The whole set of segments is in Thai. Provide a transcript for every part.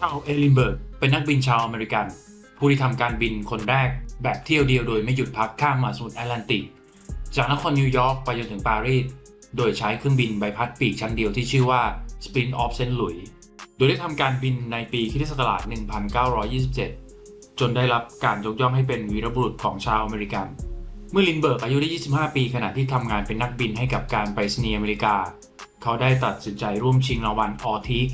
ชาวเอลินเบิร์กเป็นนักบินชาวอเมริกัน ผู้ที่ทำการบินคนแรกแบบเที่ยวเดียวโดยไม่หยุดพักข้ามมหาสมุทรแอตแลนติก จากนครนิวยอร์กไปจนถึงปารีสโดยใช้เครื่องบินใบพัดปีกชั้นเดียวที่ชื่อว่า Sprint of St. Louis โดยได้ทำการบินในปีคริสตศักราช 1927 จนได้รับการยกย่องให้เป็นวีรบุรุษของชาวอเมริกัน เมื่อลินเบิร์กอายุได้ 25 ปีขณะที่ทำงานเป็นนักบินให้กับการไปรษณีย์อเมริกา เขาได้ตัดสินใจร่วมชิงรางวัลออทิก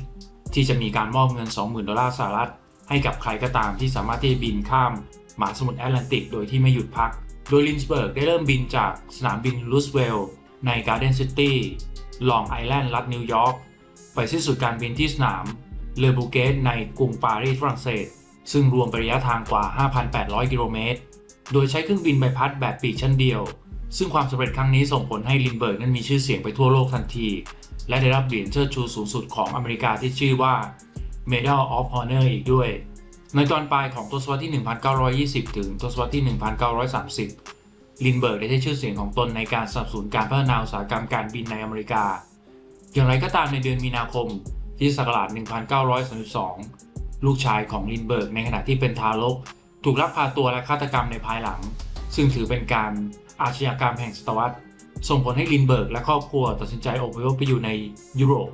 ที่จะมีการมอบเงิน 20,000 ดอลลาร์สหรัฐ ให้กับใครก็ตามที่สามารถที่จะบินข้ามมหาสมุทรแอตแลนติกโดยที่ไม่หยุดพัก โดยลินสเบิร์กได้เริ่มบินจากสนามบินลูสเวลล์ในการ์เดนซิตี้ลองไอแลนด์รัฐนิวยอร์กไปสิ้นสุดการบินที่สนามเลอบูเกตในกรุงปารีสฝรั่งเศส ซึ่งรวมไประยะทางกว่า 5,800 กิโลเมตร โดยใช้เครื่องบินใบพัดแบบปีกชั้นเดียว ซึ่งความสำเร็จครั้งนี้ส่งผลให้ลินเบิร์กนั้นมีชื่อเสียงไปทั่วโลกทันที และได้รับเหรียญเชิดชูสูงสุดของอเมริกาที่ชื่อว่า Medal of Honor อีกด้วย ในตอนปลายของทศวรรษที่ 1920 ถึงทศวรรษที่ 1930 ลินเบิร์กได้ใช้ชื่อเสียงของตนในการสนับสนุนการพัฒนาอุตสาหกรรมการบินในอเมริกา อย่างไรก็ตามในเดือนมีนาคมที่ศักราช 1932 ลูกชายของลินเบิร์กในขณะที่เป็นทารก ถูกลักพาตัวและฆาตกรรมในภายหลัง ซึ่งถือเป็นการ อาชญากรรมแห่งศตวรรษ ส่งผลให้ลินเบิร์กและครอบครัวตัดสินใจอพยพไปอยู่ในยุโรป